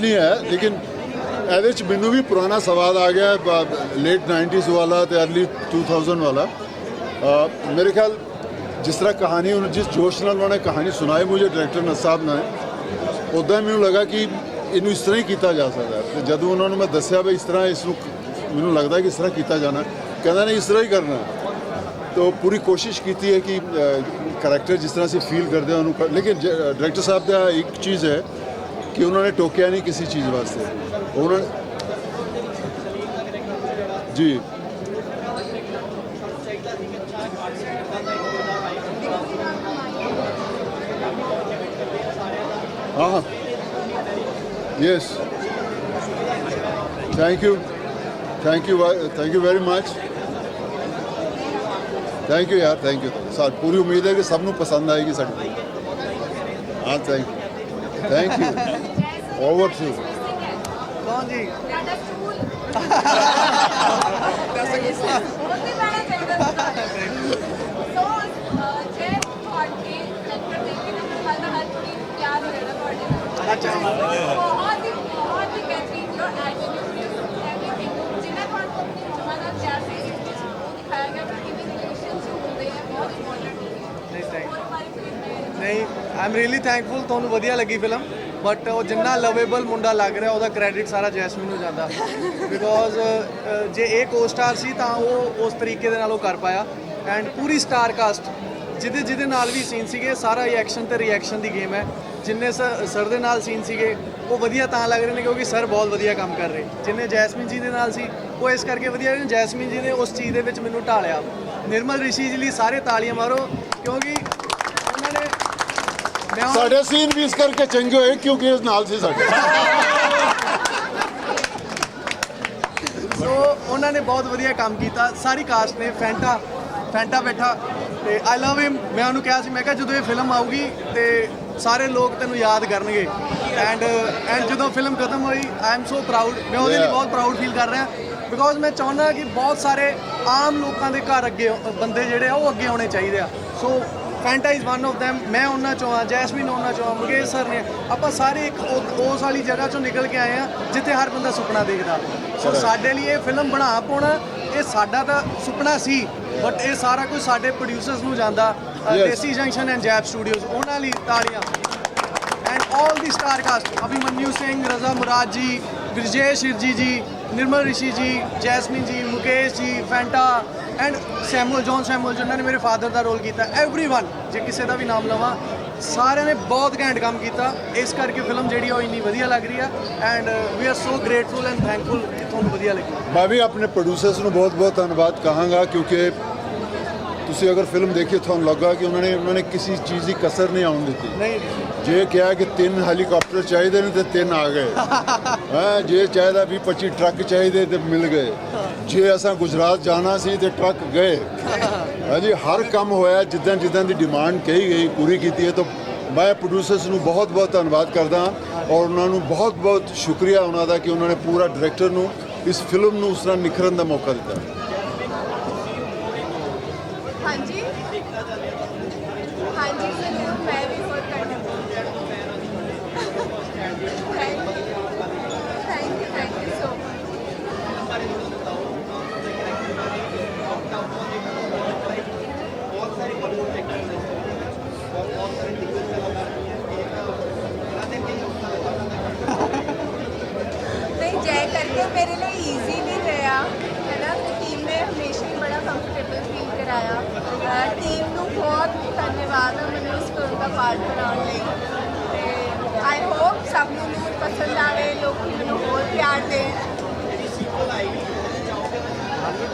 ਨਹੀਂ ਹੈ, ਲੇਕਿਨ ਇਹਦੇ ਚ ਮੈਨੂੰ ਵੀ ਪੁਰਾਣਾ ਸਵਾਦ ਆ ਗਿਆ ਲੇਟ 90s ਵਾਲਾ ਤੇ ਅਰਲੀ 2000 ਵਾਲਾ ਮੇਰੇ ਖਿਆਲ ਜਿਸ ਤਰ੍ਹਾਂ ਕਹਾਣੀ ਉਹਨੂੰ ਜਿਸ ਜੋਸ਼ ਨਾਲ ਉਹਨਾਂ ਨੇ ਕਹਾਣੀ ਸੁਣਾਈ, ਮੁਝੇ ਡਾਇਰੈਕਟਰ ਨਸਾਬ ਨੇ ਉਦਾਂ ਮੈਨੂੰ ਲੱਗਾ ਕਿ ਇਹਨੂੰ ਇਸ ਤਰ੍ਹਾਂ ਹੀ ਕੀਤਾ ਜਾ ਸਕਦਾ ਹੈ। ਤੇ ਜਦੋਂ ਉਹਨਾਂ ਨੂੰ ਮੈਂ ਦੱਸਿਆ ਵੀ ਇਸ ਤਰ੍ਹਾਂ ਇਸ ਨੂੰ ਮੈਨੂੰ ਲੱਗਦਾ ਕਿ ਇਸ ਤਰ੍ਹਾਂ ਕੀਤਾ ਜਾਣਾ, ਕਹਿੰਦਾ ਨਹੀਂ, ਇਸ ਤਰ੍ਹਾਂ ਹੀ ਕਰਨਾ ਹੈ। ਤੋ ਪੂਰੀ ਕੋਸ਼ਿਸ਼ ਕੀਤੀ ਹੈ ਕਿ ਕਰੈਕਟਰ ਜਿਸ ਤਰ੍ਹਾਂ ਅਸੀਂ ਫੀਲ ਕਰਦੇ ਹਾਂ ਉਹਨੂੰ ਕਰ- ਲੇਕਿਨ ਡਾਇਰੈਕਟਰ ਸਾਹਿਬ ਦਾ ਇੱਕ ਚੀਜ਼ ਹੈ ਕਿ ਉਹਨਾਂ ਨੇ ਟੋਕਿਆ ਨਹੀਂ ਕਿਸੇ ਚੀਜ਼ ਵਾਸਤੇ। ਉਹਨਾਂ ਜੀ। ਹਾਂ। Yes thank you thank you thank you very much thank you ਯਾਰ ਥੈਂਕ ਯੂ ਸਰ ਪੂਰੀ ਉਮੀਦ ਹੈ ਕਿ ਸਭ ਨੂੰ ਪਸੰਦ ਆਏਗੀ ਸਾਡੀ ਹਾਂ thank you thank you over to ਕੌਣ ਜੀ? ਸਾਡਾ ਸਕੂਲ ਸੋ ਦੇਖ ਕੇ ਤੁਹਾਡੇ ਨਾਲ ਅੱਛਾ ਬਹੁਤ ਹੀ ਬਹੁਤ ਹੀ ਬਿਹਤਰੀਨ ਜੋ ਐਟੀਟਿਊਡ ਐਵਰੀਥਿੰਗ ਜਿਨ੍ਹਾਂ ਤੁਹਾਨੂੰ ਆਪਣੀ ਮੰਮਾ ਨਾਲ ਪਿਆਰ ਸੀ ਉਹ ਦਿਖਾਇਆ ਗਿਆ ਕਿ ਕਿਵੇਂ ਰਿਲੇਸ਼ਨਸ ਹੁੰਦੇ ਆ ਬਹੁਤ ਇੰਪੋਰਟੈਂਟ ਨਹੀਂ ਬਾਰੇ ਐਮ ਰੀਲੀ ਥੈਂਕਫੁਲ ਤੁਹਾਨੂੰ ਵਧੀਆ ਲੱਗੀ ਫਿਲਮ ਬਟ ਉਹ ਜਿੰਨਾ ਲਵੇਬਲ ਮੁੰਡਾ ਲੱਗ ਰਿਹਾ, ਉਹਦਾ ਕ੍ਰੈਡਿਟ ਸਾਰਾ ਜੈਸਮੀਨ ਨੂੰ ਜਾਂਦਾ। ਬਿਕੋਜ਼ ਜੇ ਇਹ ਕੋ-ਸਟਾਰ ਸੀ ਤਾਂ ਉਹ ਉਸ ਤਰੀਕੇ ਦੇ ਨਾਲ ਉਹ ਕਰ ਪਾਇਆ। ਐਂਡ ਪੂਰੀ ਸਟਾਰ ਕਾਸਟ ਜਿਹਦੇ ਜਿਹਦੇ ਨਾਲ ਵੀ ਸੀਨ ਸੀਗੇ, ਸਾਰਾ ਹੀ ਐਕਸ਼ਨ ਤੇ ਰਿਐਕਸ਼ਨ ਦੀ ਗੇਮ ਹੈ। ਜਿੰਨੇ ਸਰ ਦੇ ਨਾਲ ਸੀਨ ਸੀਗੇ, ਉਹ ਵਧੀਆ ਤਾਂ ਲੱਗ ਰਹੇ ਨੇ ਕਿਉਂਕਿ ਸਰ ਬਹੁਤ ਵਧੀਆ ਕੰਮ ਕਰ ਰਹੇ। ਜਿੰਨੇ ਜੈਸਮੀਨ ਜੀ ਦੇ ਨਾਲ ਸੀ, ਉਹ ਇਸ ਕਰਕੇ ਵਧੀਆ ਨੇ। ਜੈਸਮਿਨ ਜੀ ਨੇ ਉਸ ਚੀਜ਼ ਦੇ ਵਿੱਚ ਮੈਨੂੰ ਢਾਲਿਆ। ਨਿਰਮਲ ਰਿਸ਼ੀ ਜੀ ਲਈ ਸਾਰੇ ਤਾਲੀਆਂ ਮਾਰੋ, ਕਿਉਂਕਿ ਸਾਡੇ ਸੀਨ ਵੀ ਇਸ ਕਰਕੇ ਚੰਗੇ ਹੋਏ ਕਿਉਂਕਿ ਇਸ ਨਾਲ ਸੀ ਸਾਡੇ। ਸੋ ਉਹਨਾਂ ਨੇ ਬਹੁਤ ਵਧੀਆ ਕੰਮ ਕੀਤਾ। ਸਾਰੀ ਕਾਸਟ ਨੇ ਫੈਂਟਾ ਫੈਂਟਾ ਬੈਠਾ ਤੇ ਆਈ ਲਵ ਹਿਮ ਮੈਂ ਉਹਨੂੰ ਕਿਹਾ ਸੀ ਮੈਂ ਕਿਹਾ ਜਦੋਂ ਇਹ ਫਿਲਮ ਆਊਗੀ ਤੇ ਸਾਰੇ ਲੋਕ ਤੈਨੂੰ ਯਾਦ ਕਰਨਗੇ। ਐਂਡ ਐਂਡ ਜਦੋਂ ਫਿਲਮ ਖਤਮ ਹੋਈ ਆਈ ਐਮ ਸੋ ਪ੍ਰਾਊਡ ਮੈਂ ਉਹਦੇ ਲਈ. ਬਹੁਤ ਪ੍ਰਾਊਡ ਫੀਲ ਕਰ ਰਿਹਾ। ਬਿਕੋਜ਼ ਮੈਂ ਚਾਹੁੰਦਾ ਕਿ ਬਹੁਤ ਸਾਰੇ ਆਮ ਲੋਕਾਂ ਦੇ ਘਰ ਅੱਗੇ ਬੰਦੇ ਜਿਹੜੇ ਆ ਉਹ ਅੱਗੇ ਆਉਣੇ ਚਾਹੀਦੇ ਆ। So Fanta is one of them. ਮੈਂ ਉਹਨਾਂ ਚੋਂ ਆ ਜੈਸਮਿਨ ਉਹਨਾਂ ਚੋਂ ਆ ਮੁਕੇਸ਼ ਸਰ ਨੇ। ਆਪਾਂ ਸਾਰੇ ਇੱਕ ਉਹ- ਉਸ ਵਾਲੀ ਜਗ੍ਹਾ ਚੋਂ ਨਿਕਲ ਕੇ ਆਏ ਆ ਜਿੱਥੇ ਹਰ ਬੰਦਾ ਸੁਪਨਾ ਦੇਖਦਾ। ਸੋ. ਸਾਡੇ ਲਈ ਇਹ ਫਿਲਮ ਬਣਾ ਪਾਉਣਾ ਇਹ ਸਾਡਾ ਤਾਂ ਸੁਪਨਾ ਸੀ ਬਟ ਇਹ ਸਾਰਾ ਕੁਝ ਸਾਡੇ ਪ੍ਰੋਡਿਊਸਰਸ ਨੂੰ ਜਾਂਦਾ। Uh, Yes. Desi junction and ਜੈਪ studios ਉਹਨਾਂ ਲਈ ਤਾੜੀਆਂ। And all the star cast Abhimanyu Singh Raza Murad ji Vijay Shirji ਜੀ ਨਿਰਮਲ ਰਿਸ਼ੀ ਜੀ Jasmine ji Mukesh ji Fanta and Samuel John Samuel ਜਿਨ੍ਹਾਂ ਨੇ ਮੇਰੇ ਫਾਦਰ ਦਾ ਰੋਲ ਕੀਤਾ एवरीवन ਜੇ ਕਿਸੇ ਦਾ ਵੀ ਨਾਮ ਲਵਾਂ ਸਾਰਿਆਂ ਨੇ ਬਹੁਤ ਘੈਂਟ ਕੰਮ ਕੀਤਾ ਇਸ ਕਰਕੇ ਫਿਲਮ ਜਿਹੜੀ ਆ ਉਹ ਇੰਨੀ ਵਧੀਆ ਲੱਗ ਰਹੀ ਆ and we are so grateful and thankful ਕਿ ਤੁਹਾਨੂੰ ਵਧੀਆ ਲੱਗੀ ਮੈਂ ਵੀ ਆਪਣੇ ਪ੍ਰੋਡਿਊਸਰਸ ਨੂੰ ਬਹੁਤ ਬਹੁਤ ਧੰਨਵਾਦ ਕਹਾਂਗਾ ਕਿਉਂਕਿ ਤੁਸੀਂ ਅਗਰ ਫਿਲਮ ਦੇਖੀ ਤੁਹਾਨੂੰ ਲੱਗਾ ਕਿ ਉਹਨਾਂ ਨੇ ਉਹਨਾਂ ਨੇ ਕਿਸੇ ਚੀਜ਼ ਦੀ ਕਸਰ ਨਹੀਂ ਆਉਣ ਦਿੱਤੀ। ਨਹੀਂ। ਜੇ ਕਿਹਾ ਕਿ ਤਿੰਨ ਹੈਲੀਕਾਪਟਰ ਚਾਹੀਦੇ ਨੇ ਤੇ ਤਿੰਨ ਆ ਗਏ। ਹਾਂ ਜੇ ਚਾਹੀਦਾ ਵੀ 25 ਟਰੱਕ ਚਾਹੀਦੇ ਤੇ ਮਿਲ ਗਏ। ਜੇ ਅਸਾਂ ਗੁਜਰਾਤ ਜਾਣਾ ਸੀ ਤੇ ਟਰੱਕ ਗਏ। ਹਾਂਜੀ ਹਰ ਕੰਮ ਹੋਇਆ ਜਿੱਦਾਂ ਜਿੱਦਾਂ ਦੀ ਡਿਮਾਂਡ ਕਹੀ ਗਈ ਪੂਰੀ ਕੀਤੀ ਹੈ ਤਾਂ ਮੈਂ ਪ੍ਰੋਡਿਊਸਰਸ ਨੂੰ ਬਹੁਤ ਬਹੁਤ ਧੰਨਵਾਦ ਕਰਦਾ ਔਰ ਉਹਨਾਂ ਨੂੰ ਬਹੁਤ ਬਹੁਤ ਸ਼ੁਕਰੀਆ ਉਹਨਾਂ ਦਾ ਕਿ ਉਹਨਾਂ ਨੇ ਪੂਰਾ ਡਾਇਰੈਕਟਰ ਨੂੰ ਇਸ ਫਿਲਮ ਨੂੰ ਉਸ ਤਰ੍ਹਾਂ ਨਿਖਰਨ ਦਾ ਮੌਕਾ ਦਿੱਤਾ। हाँ जी मैं तो भी बहुत thank you thank you so नहीं करके मेरे लिए इजी नहीं रहा, है ना? तो टीम ने हमेशा ही बड़ा कंफर्टेबल फील कराया। ਟੀਮ ਨੂੰ ਬਹੁਤ ਧੰਨਵਾਦ ਮੈਨੂੰ ਇਸ ਫਿਲਮ ਦਾ ਪਾਰਟ ਬਣਾਉਣ ਲਈ। ਤੇ ਆਈ ਹੋਪ ਸਭ ਨੂੰ ਨੂੰ ਪਸੰਦ ਆਵੇ, ਲੋਕੀ ਮੈਨੂੰ ਹੋਰ ਪਿਆਰ ਦੇਣ।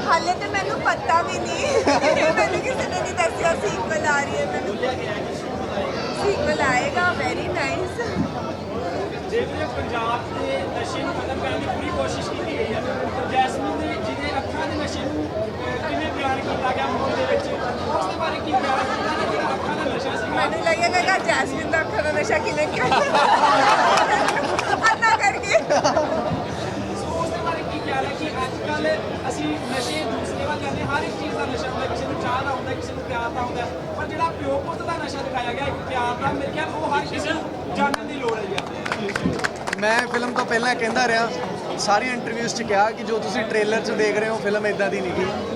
ਹਾਲੇ ਤੇ ਮੈਨੂੰ ਪਤਾ ਵੀ ਨਹੀਂ। ਮੈਨੂੰ ਕਿਸੇ ਨੇ ਨਹੀਂ ਦੱਸਿਆ ਸੀਕਵਲ ਆ ਰਹੀ ਹੈ ਮੈਨੂੰ। ਸੀਕਵਲ ਆਏਗਾ ਵੈਰੀ ਨਾਈਸ ਜਿਹੜੇ ਪੰਜਾਬ ਦੇ ਨਸ਼ੇ ਨੂੰ ਖਤਮ ਕਰਨ ਦੀ ਪੂਰੀ ਕੋਸ਼ਿਸ਼ ਕੀਤੀ ਗਈ ਹੈ, ਜੈਸਮੀਨ ਦੇ ਜਿਹਦੇ ਅੱਖਾਂ ਦੇ ਨਸ਼ੇ ਨੂੰ ਕੀਤਾ ਗਿਆ ਮੂਵੀ ਦੇ ਵਿੱਚ ਉਸ ਦੇ ਬਾਰੇ ਕੀ ਬਿਆਨ ਕੀਤਾ ਗਿਆ ਜਿਹੜਾ ਅੱਖਾਂ ਦਾ ਨਸ਼ਾ ਸੀਗਾ ਮੈਨੂੰ ਲੱਗੇਗਾ ਕਿ ਜੈਸਮੀਨ ਦਾ ਅੱਖਾਂ ਦਾ ਨਸ਼ਾ ਕਿਵੇਂ ਕਿਹਾ ਅੰਨਾ ਕਰਕੇ। ਸੋ ਉਸ ਦੇ ਬਾਰੇ ਕੀ ਖਿਆਲ ਹੈ ਕਿ ਅੱਜ ਕੱਲ ਅਸੀਂ ਨਸ਼ੇ ਦੂਸਰੇ ਵੱਲ ਜਾਂਦੇ ਹਰ ਇੱਕ ਚੀਜ਼ ਦਾ ਨਸ਼ਾ ਹੁੰਦਾ ਕਿਸੇ ਨੂੰ ਚਾਹ ਦਾ ਹੁੰਦਾ ਕਿਸੇ ਨੂੰ ਪਿਆਰ ਦਾ ਹੁੰਦਾ ਪਰ ਜਿਹੜਾ ਪਿਓ ਪੁੱਤ ਦਾ ਨਸ਼ਾ ਦਿਖਾਇਆ ਗਿਆ ਇੱਕ ਪਿਆਰ ਦਾ ਮੇਰੇ ਖਿਆਲ ਉਹ ਹਰ ਕਿਸੇ ਨੂੰ ਜਾਣਨ ਦੀ ਲੋੜ ਹੈ ਮੈਂ ਫਿਲਮ ਤੋਂ ਪਹਿਲਾਂ ਕਹਿੰਦਾ ਰਿਹਾ, ਸਾਰੀਆਂ ਇੰਟਰਵਿਊਜ਼ 'ਚ ਕਿਹਾ ਕਿ ਜੋ ਤੁਸੀਂ ਟ੍ਰੇਲਰ 'ਚ ਦੇਖ ਰਹੇ ਹੋ, ਫਿਲਮ ਇਦਾਂ ਦੀ ਨਹੀਂ। ਗਈ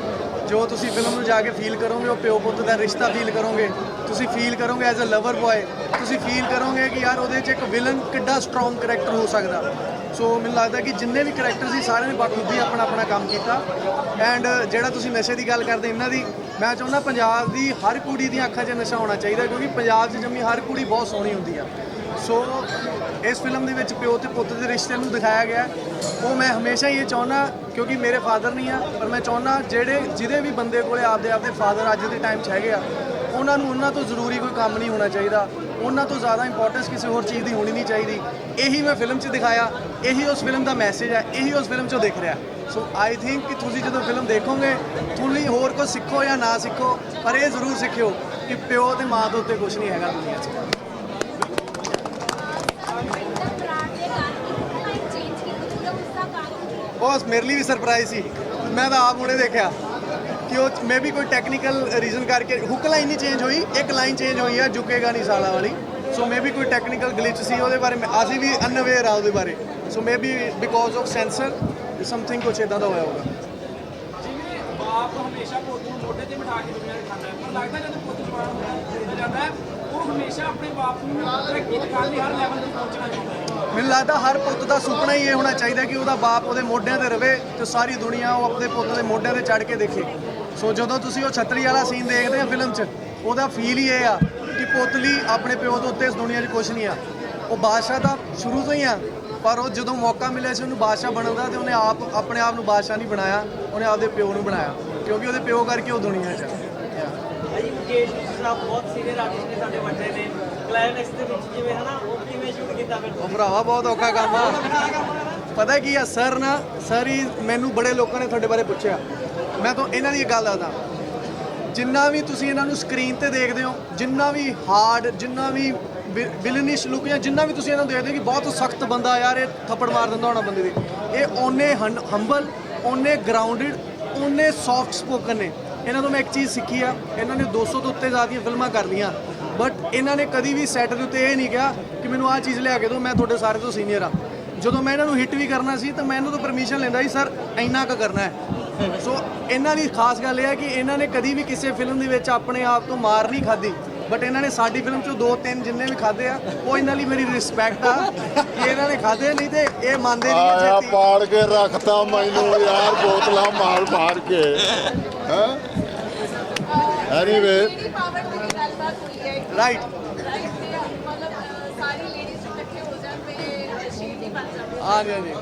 ਜੋ ਤੁਸੀਂ ਫਿਲਮ ਨੂੰ ਜਾ ਕੇ ਫੀਲ ਕਰੋਗੇ, ਉਹ ਪਿਓ ਪੁੱਤ ਦਾ ਰਿਸ਼ਤਾ ਫੀਲ ਕਰੋਗੇ। ਤੁਸੀਂ ਫੀਲ ਕਰੋਗੇ ਐਜ਼ ਅ ਲਵਰ ਬॉय ਤੁਸੀਂ ਫੀਲ ਕਰੋਗੇ ਕਿ ਯਾਰ ਉਹਦੇ 'ਚ ਇੱਕ ਵਿਲਨ ਕਿੱਡਾ ਸਟਰੋਂਗ ਕਰੈਕਟਰ ਹੋ ਸਕਦਾ। ਸੋ ਮੈਨੂੰ ਲੱਗਦਾ ਕਿ ਜਿੰਨੇ ਵੀ ਕਰੈਕਟਰ ਸੀ, ਸਾਰਿਆਂ ਨੇ ਬਾਖੂਬੀ ਆਪਣਾ ਆਪਣਾ ਕੰਮ ਕੀਤਾ। ਐਂਡ ਜਿਹੜਾ ਤੁਸੀਂ ਨਸ਼ੇ ਦੀ ਗੱਲ ਕਰਦੇ, ਇਹਨਾਂ ਦੀ, ਮੈਂ ਚਾਹੁੰਦਾ ਪੰਜਾਬ ਦੀ ਹਰ ਕੁੜੀ ਦੀਆਂ ਅੱਖਾਂ 'ਚ ਨਸ਼ਾ ਹੋਣਾ ਚਾਹੀਦਾ, ਕਿਉਂਕਿ ਪੰਜਾਬ 'ਚ ਜੰਮੀ ਹਰ ਕੁੜੀ ਬਹੁਤ ਸੋਹਣੀ ਹੁੰਦੀ ਆ। ਸੋ ਇਸ ਫਿਲਮ ਦੇ ਵਿੱਚ ਪਿਓ ਤੇ ਪੁੱਤ ਦੇ ਰਿਸ਼ਤੇ ਨੂੰ ਦਿਖਾਇਆ ਗਿਆ। ਉਹ ਮੈਂ ਹਮੇਸ਼ਾ ਹੀ ਇਹ ਚਾਹੁੰਦਾ, ਕਿਉਂਕਿ ਮੇਰੇ ਫਾਦਰ ਨਹੀਂ ਆ, ਪਰ ਮੈਂ ਚਾਹੁੰਦਾ ਜਿਹੜੇ, ਜਿਹਦੇ ਵੀ ਬੰਦੇ ਕੋਲੇ ਆਪਦੇ ਆਪਦੇ ਫਾਦਰ ਅੱਜ ਦੇ ਟਾਈਮ 'ਚ ਹੈਗੇ ਆ, ਉਹਨਾਂ ਨੂੰ ਉਹਨਾਂ ਤੋਂ ਜ਼ਰੂਰੀ ਕੋਈ ਕੰਮ ਨਹੀਂ ਹੋਣਾ ਚਾਹੀਦਾ। ਉਹਨਾਂ ਤੋਂ ਜ਼ਿਆਦਾ ਇੰਪੋਰਟੈਂਸ ਕਿਸੇ ਹੋਰ ਚੀਜ਼ ਦੀ ਹੋਣੀ ਨਹੀਂ ਚਾਹੀਦੀ। ਇਹੀ ਮੈਂ ਫਿਲਮ 'ਚ ਦਿਖਾਇਆ, ਇਹੀ ਉਸ ਫਿਲਮ ਦਾ ਮੈਸੇਜ ਹੈ ਇਹੀ ਉਸ ਫਿਲਮ 'ਚੋਂ ਦਿਖ ਰਿਹਾ। ਸੋ ਆਈ ਥਿੰਕ ਕਿ ਤੁਸੀਂ ਜਦੋਂ ਫਿਲਮ ਦੇਖੋਗੇ, ਤੁਸੀਂ ਹੋਰ ਕੁਝ ਸਿੱਖੋ ਜਾਂ ਨਾ ਸਿੱਖੋ, ਪਰ ਇਹ ਜ਼ਰੂਰ ਸਿੱਖਿਓ ਕਿ ਪਿਓ ਤੇ ਮਾਂ ਦੇ ਉੱਤੇ ਕੁਝ ਨਹੀਂ ਹੈਗਾ ਦੁਨੀਆ 'ਚ। ਉਹ ਮੇਰੇ ਲਈ ਵੀ ਸਰਪ੍ਰਾਈਜ਼ ਸੀ। ਮੈਂ ਤਾਂ ਆਪ ਹੁਣੇ ਦੇਖਿਆ। ਕਿ ਉਹ ਮੇ ਵੀ ਕੋਈ ਟੈਕਨੀਕਲ ਰੀਜ਼ਨ ਕਰਕੇ ਹੁੱਕ ਲਾਈਨ ਨਹੀਂ ਚੇਂਜ ਹੋਈ, ਇੱਕ ਲਾਈਨ ਚੇਂਜ ਹੋਈ ਆ, ਝੁਕੇਗਾ ਨਹੀਂ ਸਾਲਾ ਵਾਲੀ। ਸੋ ਮੇ ਵੀ ਕੋਈ ਟੈਕਨੀਕਲ ਗਲਿਚ ਸੀ ਉਹਦੇ ਬਾਰੇ ਅਸੀਂ ਵੀ ਅਨਅਵੇਅਰ ਆ ਉਹਦੇ ਬਾਰੇ। So may be because of censor something ਕੁਛ ਇਦਾਂ ਦਾ ਹੋਇਆ ਹੋਗਾ ਜਿਵੇਂ ਬਾਪ ਹਮੇਸ਼ਾ ਪੁੱਤ ਨੂੰ ਮੋਢੇ ਤੇ ਬਿਠਾ ਕੇ ਦੁਨੀਆ ਦਿਖਾਉਂਦਾ ਹੈ। ਪਰ ਲੱਗਦਾ ਜਦੋਂ ਪੁੱਤ ਜਵਾਨ ਹੁੰਦਾ ਜਾਂਦਾ ਹੈ, ਉਹ ਹਮੇਸ਼ਾ ਆਪਣੇ ਬਾਪ ਨੂੰ ਤਰੱਕੀ ਦਿਖਾਉਣ ਲਈ ਹਰ ਲੈਵਲ ਤੇ ਪਹੁੰਚਣਾ ਚਾਹੁੰਦਾ ਹੈ। ਮੈਨੂੰ ਲੱਗਦਾ ਹਰ ਪੁੱਤ ਦਾ ਸੁਪਨਾ ਹੀ ਇਹ ਹੋਣਾ ਚਾਹੀਦਾ ਕਿ ਉਹਦਾ ਬਾਪ ਉਹਦੇ ਮੋਢਿਆਂ ਤੇ ਰਵੇ ਤੇ ਸਾਰੀ ਦੁਨੀਆ ਉਹ ਆਪਣੇ ਪੁੱਤ ਦੇ ਮੋਢਿਆਂ ਤੇ ਚੜ੍ਹ ਕੇ ਦੇਖੇ। ਸੋ ਜਦੋਂ ਤੁਸੀਂ ਉਹ ਛਤਰੀ ਵਾਲਾ ਸੀਨ ਦੇਖਦੇ ਆ ਫਿਲਮ 'ਚ, ਉਹਦਾ ਫੀਲ ਹੀ ਇਹ ਆ ਕਿ ਪੁੱਤ ਲਈ ਆਪਣੇ ਪਿਓ ਦੇ ਉੱਤੇ ਇਸ ਦੁਨੀਆ 'ਚ ਕੁਝ ਨਹੀਂ ਆ। ਉਹ ਬਾਦਸ਼ਾਹ ਦਾ ਸ਼ੁਰੂ ਤੋਂ ਹੀ ਆ, ਪਰ ਉਹ ਜਦੋਂ ਮੌਕਾ ਮਿਲਿਆ ਸੀ ਉਹਨੂੰ ਬਾਦਸ਼ਾਹ ਬਣਨ ਦਾ ਤੇ ਉਹਨੇ ਆਪ ਆਪਣੇ ਆਪ ਨੂੰ ਬਾਦਸ਼ਾਹ ਨਹੀਂ ਬਣਾਇਆ, ਉਹਨੇ ਆਪਦੇ ਪਿਓ ਨੂੰ ਬਣਾਇਆ, ਕਿਉਂਕਿ ਉਹਦੇ ਪਿਓ ਕਰਕੇ ਉਹ ਦੁਨੀਆ 'ਚ ਆ। ਭਾਈ ਮੁਕੇਸ਼ ਸਾਹਿਬ ਬਹੁਤ ਸੀਨੀਅਰ ਆਰਟਿਸਟ ਨੇ ਸਾਡੇ ਵੱਡੇ ਨੇ। ਕਲਾਈਮੈਕਸ ਦੇ ਵਿੱਚ ਜਿਵੇਂ ਹਨਾ ਉਹ ਕਿਵੇਂ ਸ਼ੂਟ ਕੀਤਾ ਫਿਰ ਉਹ ਭਰਾਵਾ ਬਹੁਤ ਔਖਾ ਕੰਮ ਆ। ਪਤਾ ਕੀ ਆ ਸਰ ਨਾ ਸਰ ਹੀ ਮੈਨੂੰ ਬੜੇ ਲੋਕਾਂ ਨੇ ਤੁਹਾਡੇ ਬਾਰੇ ਪੁੱਛਿਆ। ਮੈਂ ਤਾਂ ਇਹਨਾਂ ਦੀ ਗੱਲ ਦੱਸਦਾ। ਜਿੰਨਾ ਵੀ ਤੁਸੀਂ ਇਹਨਾਂ ਨੂੰ ਸਕਰੀਨ ਤੇ ਦੇਖਦੇ ਹੋ ਜਿੰਨਾ ਵੀ ਹਾਰਡ ਜਿੰਨਾ ਵੀ ਵਿਲਨਿਸ਼ ਲੁੱਕ ਜਾਂ ਜਿੰਨਾ ਵੀ ਤੁਸੀਂ ਇਹਨਾਂ ਨੂੰ ਦੇਖਦੇ ਹੋ ਕਿ ਬਹੁਤ ਸਖਤ ਬੰਦਾ ਯਾਰ ਇਹ ਥੱਪੜ ਮਾਰ ਦਿੰਦਾ ਹੋਣਾ ਬੰਦੇ ਦੇ। ਇਹ ਓਨੇ ਹੰਬਲ ਓਨੇ ਗਰਾਊਂਡਡ ਓਨੇ ਸੌਫਟ ਸਪੋਕਨ ਨੇ। ਇਹਨਾਂ ਤੋਂ ਮੈਂ ਇੱਕ ਚੀਜ਼ ਸਿੱਖੀ ਆ ਇਹਨਾਂ ਨੇ 200 ਤੋਂ ਉੱਤੇ ਜ਼ਿਆਦੀਆਂ ਫਿਲਮਾਂ ਕਰ ਲਈਆਂ। ਬਟ ਇਹਨਾਂ ਨੇ ਕਦੀ ਵੀ ਸੈੱਟ ਦੇ ਉੱਤੇ ਇਹ ਨਹੀਂ ਕਿਹਾ ਕਿ ਮੈਨੂੰ ਆਹ ਚੀਜ਼ ਲਿਆ ਕੇ ਦਿਓ ਮੈਂ ਤੁਹਾਡੇ ਸਾਰੇ ਤੋਂ ਸੀਨੀਅਰ ਆ ਜਦੋਂ ਮੈਂ ਇਹਨਾਂ ਨੂੰ ਹਿੱਟ ਵੀ ਕਰਨਾ ਸੀ ਤਾਂ ਮੈਂ ਇਹਨਾਂ ਤੋਂ ਪਰਮਿਸ਼ਨ ਲੈਂਦਾ ਸੀ ਸਰ ਇੰਨਾ ਕੁ ਕਰਨਾ ਹੈ। ਸੋ ਇਹਨਾਂ ਦੀ ਖਾਸ ਗੱਲ ਇਹ ਹੈ ਕਿ ਇਹਨਾਂ ਨੇ ਕਦੀ ਵੀ ਕਿਸੇ ਫਿਲਮ ਦੇ ਵਿੱਚ ਆਪਣੇ ਆਪ ਤੋਂ ਮਾਰ ਨਹੀਂ ਖਾਦੀ ਬਟ ਇਹਨਾਂ ਨੇ ਸਾਡੀ ਫਿਲਮ ਚੋਂ ਦੋ ਤਿੰਨ ਜਿੰਨੇ ਵੀ ਖਾਦੇ ਆ ਉਹ ਇਹਨਾਂ ਲਈ ਮੇਰੀ ਰਿਸਪੈਕਟ ਆ ਕਿ ਇਹਨਾਂ ਨੇ ਖਾਦੇ ਨਹੀਂ ਤੇ ਇਹ ਮੰਨਦੇ ਨਹੀਂ ਆਇਆ ਛੇਤੀ। ਪਾੜ ਕੇ ਰੱਖਤਾ ਮੈਨੂੰ ਯਾਰ ਬੋਤਲਾਂ ਮਾਰ ਮਾਰ ਕੇ। ਹੈ? ਐਨੀਵੇ ਪਾਵਰ ਹੋਈ ਹੈ ਰਾਈਟ ਰਾਈਟ ਤੇ ਮਤਲਬ ਅਹ, ਸਾਰੀ ਲੇਡੀਜ਼ ਇਕੱਠੇ ਹੋ ਜਾਣ ਤੇ ਸ਼ੇਡ ਨਹੀਂ ਬਣ ਜਾਂਦੇ ਹਾਂਜੀ ਹਾਂਜੀ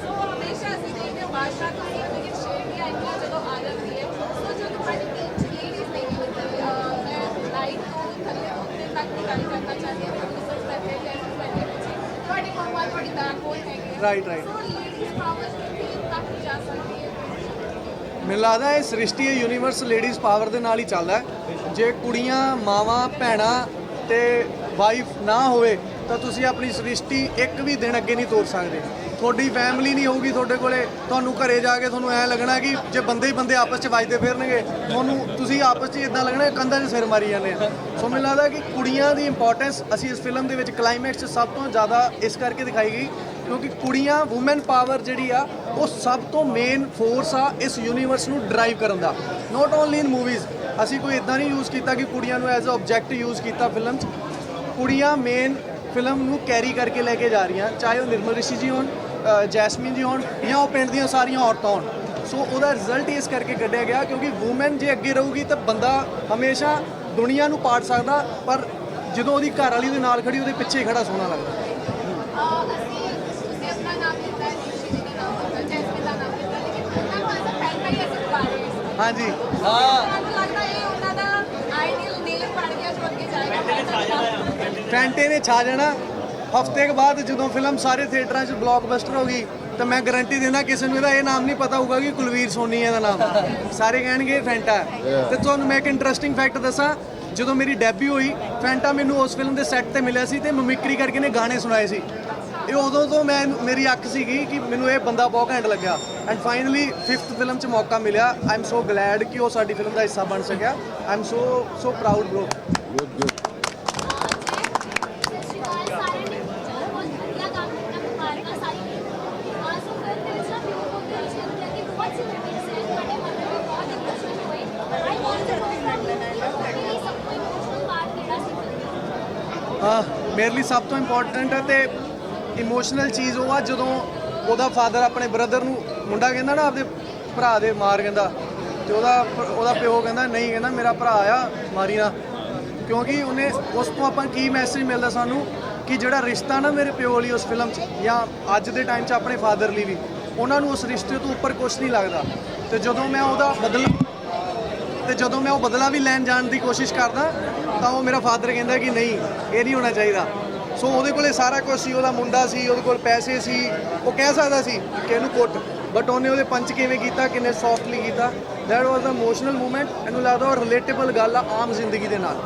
ਸੋ ਹਮੇਸ਼ਾ ਅਸੀਂ ਦੇਖਦੇ ਹਾਂ ਬਾਦਸ਼ਾਹ ਤੋਂ ਇਹ ਲੇਕਿਨ ਸ਼ੇਡ ਦੀ ਆਈਡੀਆ ਜਦੋਂ ਆ ਜਾਂਦੀ ਹੈ ਸੋ ਜੋ ਤੁਹਾਡੀ ਟੀਮ ਚ ਲੇਡੀਜ਼ ਨਹੀਂ ਹੁੰਦੀ ਮੈਂ ਰਾਈਟ ਤੋਂ ਥੱਲੇ ਉੱਤੇ ਤੱਕ ਦੀ ਗੱਲ ਕਰਨਾ ਚਾਹੁੰਦੀ ਹਾਂ ਪ੍ਰੋਡਿਊਸਰਸ ਬੈਠੇ ਡਾਇਰੈਕਟਰਸ ਬੈਠੇ ਤੁਹਾਡੀ ਮੰਮਾ ਤੁਹਾਡੀ ਬੈਕਬੋਨ ਹੈਗੀ ਹੈ Right, right. So ladies power ਕਿੰਨੀ ਤੱਕ ਜਾ ਸਕਦੀ ਹੈ ਮੈਨੂੰ ਲੱਗਦਾ ਇਹ ਸ੍ਰਿਸ਼ਟੀ ਇਹ ਯੂਨੀਵਰਸ ਲੇਡੀਜ਼ ਪਾਵਰ ਦੇ ਨਾਲ ਹੀ ਚੱਲਦਾ ਹੈ। ਜੇ ਕੁੜੀਆਂ, ਮਾਵਾਂ, ਭੈਣਾਂ ਤੇ ਵਾਈਫ ਨਾ ਹੋਵੇ, ਤਾਂ ਤੁਸੀਂ ਆਪਣੀ ਸ੍ਰਿਸ਼ਟੀ ਇੱਕ ਵੀ ਦਿਨ ਅੱਗੇ ਨਹੀਂ ਤੋਰ ਸਕਦੇ। ਤੁਹਾਡੀ ਫੈਮਿਲੀ ਨਹੀਂ ਹੋਊਗੀ ਤੁਹਾਡੇ ਕੋਲੇ। ਤੁਹਾਨੂੰ ਘਰੇ ਜਾ ਕੇ ਤੁਹਾਨੂੰ ਐ ਲੱਗਣਾ ਕਿ ਜੇ ਬੰਦੇ ਹੀ ਬੰਦੇ ਆਪਸ 'ਚ ਵੱਜਦੇ ਫਿਰਨਗੇ, ਤੁਹਾਨੂੰ ਤੁਸੀਂ ਆਪਸ 'ਚ ਇਦਾਂ ਲੱਗਣਾ, ਕੰਧਾਂ 'ਚ ਸਿਰ ਮਾਰੀ ਜਾਂਦੇ ਆ। ਸੋ ਮੈਨੂੰ ਲੱਗਦਾ ਕਿ ਕੁੜੀਆਂ ਦੀ ਇੰਪੋਰਟੈਂਸ ਅਸੀਂ ਇਸ ਫਿਲਮ ਦੇ ਵਿੱਚ ਕਲਾਈਮੈਕਸ 'ਚ ਸਭ ਤੋਂ ਜ਼ਿਆਦਾ ਇਸ ਕਰਕੇ ਦਿਖਾਈ ਗਈ ਕਿਉਂਕਿ ਕੁੜੀਆਂ ਔਮਨ ਪਾਵਰ ਜਿਹੜੀ ਆ, ਉਹ ਸਭ ਤੋਂ ਮੇਨ ਫੋਰਸ ਆ ਇਸ ਯੂਨੀਵਰਸ ਨੂੰ ਡਰਾਈਵ ਕਰਨ ਦਾ। ਨਾਟ ਓਨਲੀ ਇਨ ਮੂਵੀਜ਼ ਅਸੀਂ ਕੋਈ ਇਦਾਂ ਨਹੀਂ ਯੂਜ਼ ਕੀਤਾ ਕਿ ਕੁੜੀਆਂ ਨੂੰ ਐਜ਼ ਅ ਆਬਜੈਕਟ ਯੂਜ਼ ਕੀਤਾ ਫਿਲਮ 'ਚ ਕੁੜੀਆਂ ਮੇਨ ਫਿਲਮ ਨੂੰ ਕੈਰੀ ਕਰਕੇ ਲੈ ਕੇ ਜਾ ਰਹੀਆਂ, ਚਾਹੇ ਉਹ ਨਿਰਮਲ ਰਿਸ਼ੀ ਜੀ ਹੋਣ ਜੈਸਮੀਨ ਜੀ ਹੋਣ, ਜਾਂ ਉਹ ਪਿੰਡ ਦੀਆਂ ਸਾਰੀਆਂ ਔਰਤਾਂ ਹੋਣ। ਸੋ ਉਹਦਾ ਰਿਜ਼ਲਟ ਇਸ ਕਰਕੇ ਕੱਢਿਆ ਗਿਆ ਕਿਉਂਕਿ ਔਮਨ ਜੇ ਅੱਗੇ ਰਹੂਗੀ ਤਾਂ ਬੰਦਾ ਹਮੇਸ਼ਾ ਦੁਨੀਆ ਨੂੰ ਪਾੜ ਸਕਦਾ, ਪਰ ਜਦੋਂ ਉਹਦੀ ਘਰ ਵਾਲੀ ਦੇ ਨਾਲ ਖੜੀ, ਉਹਦੇ ਪਿੱਛੇ ਹੀ ਖੜਾ ਸੋਹਣਾ ਲੱਗਦਾ ਅਹ ਅਸੀਂ ਤੁਸੀਂ ਆਪਣਾ ਨਾਮ ਲਿੱਤਾ ਹੈ ਖੁਸ਼ੀ ਜੀ ਦਾ ਨਾਮ ਲਿੱਤਾ ਹੈ ਜੈਸਮੀਨ ਦਾ ਨਾਮ ਲਿੱਤਾ ਹੈ, ਲੇਕਿਨ ਉਹਨਾਂ ਨੂੰ ਐਜ਼ ਅ ਫੈਨ ਹੀ ਅਸੀਂ ਬੁਲਾ ਹਾਂ ਹਾਂਜੀ। ਮੈਨੂੰ ਲੱਗਦਾ ਇਹ ਉਹਨਾਂ ਦਾ ਆਈਡੀਅਲ ਨੇਮ ਬਣ ਗਿਆ ਜੋ ਅੱਗੇ ਜਾਏਗਾ ਫੈਂਟੇ ਨੇ ਛਾ ਜਾਣਾ। ਹਫ਼ਤੇ ਕੇ ਬਾਅਦ ਜਦੋਂ ਫਿਲਮ ਸਾਰੇ ਥੀਏਟਰਾਂ 'ਚ ਬਲੌਕਬਸਟਰ ਹੋ ਗਈ ਤਾਂ ਮੈਂ ਗਾਰੰਟੀ ਦਿੰਦਾ ਕਿਸੇ ਨੂੰ ਇਹਦਾ ਇਹ ਨਾਮ ਨਹੀਂ ਪਤਾ ਹੋਊਗਾ ਕਿ ਕੁਲਵੀਰ ਸੋਨੀ ਹੈ ਇਹਦਾ ਨਾਮ। ਸਾਰੇ ਕਹਿਣਗੇ ਇਹ ਫੈਂਟਾ। ਹੈ। ਤੇ ਤੁਹਾਨੂੰ ਮੈਂ ਇੱਕ ਇੰਟਰਸਟਿੰਗ ਫੈਕਟ ਦੱਸਾਂ ਜਦੋਂ ਮੇਰੀ ਡੈਬਿਊ ਹੋਈ ਫੈਂਟਾ ਮੈਨੂੰ ਉਸ ਫਿਲਮ ਦੇ ਸੈੱਟ ਤੇ ਮਿਲਿਆ ਸੀ ਤੇ ਮਿਮਿਕਰੀ ਕਰਕੇ ਨੇ ਗਾਣੇ ਸੁਣਾਏ ਸੀ। ਇਹ ਉਦੋਂ ਤੋਂ ਮੈਂ ਮੇਰੀ ਅੱਖ ਸੀਗੀ ਕਿ ਮੈਨੂੰ ਇਹ ਬੰਦਾ ਬਹੁਤ ਘੈਂਟ ਲੱਗਿਆ। ਐਂਡ ਫਾਈਨਲੀ ਫਿਫਥ ਫਿਲਮ 'ਚ ਮੌਕਾ ਮਿਲਿਆ। ਆਈ ਐਮ ਸੋ ਗਲੈਡ ਕਿ ਉਹ ਸਾਡੀ ਫਿਲਮ ਦਾ ਹਿੱਸਾ ਬਣ ਸਕਿਆ। I am so so proud bro good good ਮੇਰੇ ਲਈ ਸਭ ਤੋਂ ਇੰਪੋਰਟੈਂਟ ਹੈ ਤੇ ਇਮੋਸ਼ਨਲ ਚੀਜ਼ ਉਹ ਆ, ਜਦੋਂ ਉਹਦਾ ਫਾਦਰ ਆਪਣੇ ਬ੍ਰਦਰ ਨੂੰ ਮੁੰਡਾ ਕਹਿੰਦਾ ਨਾ, ਆਪਦੇ ਭਰਾ ਦੇ ਮਾਰ ਕਹਿੰਦਾ, ਤੇ ਉਹਦਾ ਉਹਦਾ ਪਿਓ ਕਹਿੰਦਾ, ਨਹੀਂ, ਕਹਿੰਦਾ ਮੇਰਾ ਭਰਾ ਆ, ਮਾਰੀ ਨਾ। ਕਿਉਂਕਿ ਉਹਨੇ, ਉਸ ਤੋਂ ਆਪਾਂ ਕੀ ਮੈਸੇਜ ਮਿਲਦਾ ਸਾਨੂੰ? ਕਿ ਜਿਹੜਾ ਰਿਸ਼ਤਾ ਨਾ ਮੇਰੇ ਪਿਓ ਲਈ ਉਸ ਫਿਲਮ 'ਚ, ਜਾਂ ਅੱਜ ਦੇ ਟਾਈਮ 'ਚ ਆਪਣੇ ਫਾਦਰ ਲਈ ਵੀ, ਉਹਨਾਂ ਨੂੰ ਉਸ ਰਿਸ਼ਤੇ ਤੋਂ ਉੱਪਰ ਕੁਝ ਨਹੀਂ ਲੱਗਦਾ। ਤੇ ਜਦੋਂ ਮੈਂ ਉਹਦਾ ਬਦਲ ਤੇ ਜਦੋਂ ਮੈਂ ਉਹ ਬਦਲਾ ਵੀ ਲੈਣ ਜਾਣ ਦੀ ਕੋਸ਼ਿਸ਼ ਕਰਦਾ, ਤਾਂ ਉਹ ਮੇਰਾ ਫਾਦਰ ਕਹਿੰਦਾ ਕਿ ਨਹੀਂ, ਇਹ ਨਹੀਂ ਹੋਣਾ ਚਾਹੀਦਾ। ਸੋ ਉਹਦੇ ਕੋਲੇ ਸਾਰਾ ਕੁਝ ਸੀ ਉਹਦਾ ਮੁੰਡਾ ਸੀ ਉਹਦੇ ਕੋਲ ਪੈਸੇ ਸੀ ਉਹ ਕਹਿ ਸਕਦਾ ਸੀ ਕਿ ਇਹਨੂੰ ਕੁੱਟ ਬਟ ਉਹਨੇ ਉਹਦੇ ਪੰਚ ਕਿਵੇਂ ਕੀਤਾ ਕਿੰਨੇ ਸੌਫਟਲੀ ਕੀਤਾ that was the emotional moment ਇਹਨੂੰ ਲੱਗਦਾ ਉਹ ਰਿਲੇਟੇਬਲ ਗੱਲ ਆ ਆਮ ਜ਼ਿੰਦਗੀ ਦੇ ਨਾਲ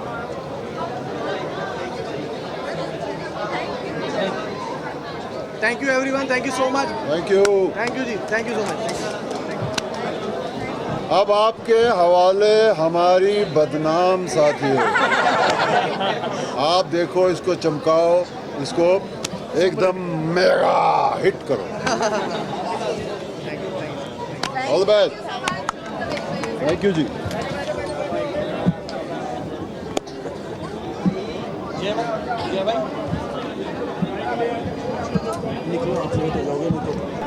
thank you everyone thank you so much thank you thank you ji thank you so much अब आपके हवाले हमारी बदनाम साथी है आप देखो, इसको चमकाओ, इसको एकदम मेगा हिट करो। All the best thank you ji. निकलो आप जाओगे नहीं तो